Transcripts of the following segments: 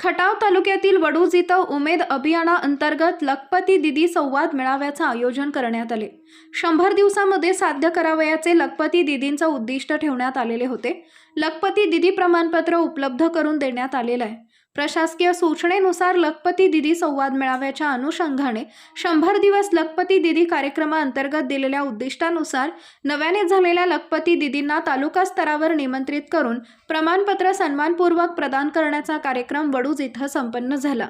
खटाव तालुक्यातील वडूज इथं उमेद अभियानाअंतर्गत लखपती दिदी संवाद मेळाव्याचं आयोजन करण्यात आले. शंभर दिवसामध्ये साध्य करावयाचे लखपती दिदींचं उद्दिष्ट ठेवण्यात आलेले होते. लखपती दिदी प्रमाणपत्र उपलब्ध करून देण्यात आलेलं आहे. प्रशासकीय सूचनेनुसार लखपती दिदी संवाद मेळाव्याच्या अनुषंगाने शंभर दिवस लखपती दिदी कार्यक्रमाअंतर्गत दिलेल्या उद्दिष्टानुसार नव्याने झालेल्या लखपती दिदींना तालुका स्तरावर निमंत्रित करून प्रमाणपत्र सन्मानपूर्वक प्रदान करण्याचा कार्यक्रम वडूज इथं संपन्न झाला.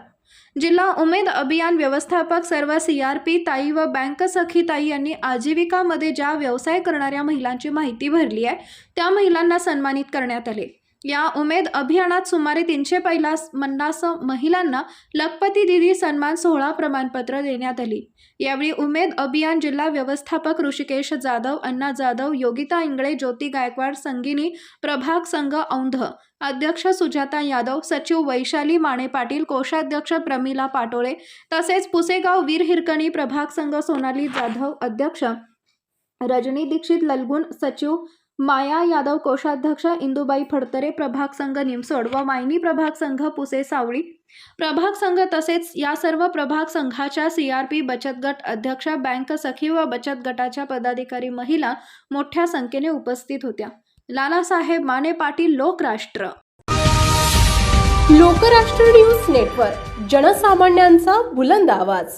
जिल्हा उमेद अभियान व्यवस्थापक सर्व सी आर पी ताई व बँक सखी ताई यांनी आजीविकामध्ये ज्या व्यवसाय करणाऱ्या महिलांची माहिती भरली आहे त्या महिलांना सन्मानित करण्यात आले. या उमेद अभियानात सुमारे तीनशे पहिला पन्नास महिलांना लखपती दिदी सन्मान सोहळा प्रमाणपत्र देण्यात आली. यावेळी उमेद अभियान जिल्हा व्यवस्थापक ऋषिकेश जाधव अण्णा जाधव योगिता इंगळे ज्योती गायकवाड संगिनी प्रभाग संघ औंध अध्यक्ष सुजाता यादव सचिव वैशाली माने पाटील कोषाध्यक्ष प्रमिला पाटोळे तसेच पुसेगाव वीर हिरकणी प्रभाग संघ सोनाली जाधव अध्यक्ष रजनी दीक्षित ललगुण सचिव माया यादव कोषाध्यक्ष इंदुबाई फडतरे प्रभाग संघ निमसोड व मायनी प्रभाग संघ पुसे सावळी. प्रभाग संघ तसेच या सर्व प्रभाग संघाच्या सी आर पी बचत गट अध्यक्षा बँक सखी व बचत गटाच्या पदाधिकारी महिला मोठ्या संख्येने उपस्थित होत्या. लालासाहेब माने पाटील लोकराष्ट्र. लोकराष्ट्र न्यूज नेटवर्क जनसामान्यांचा बुलंद आवाज.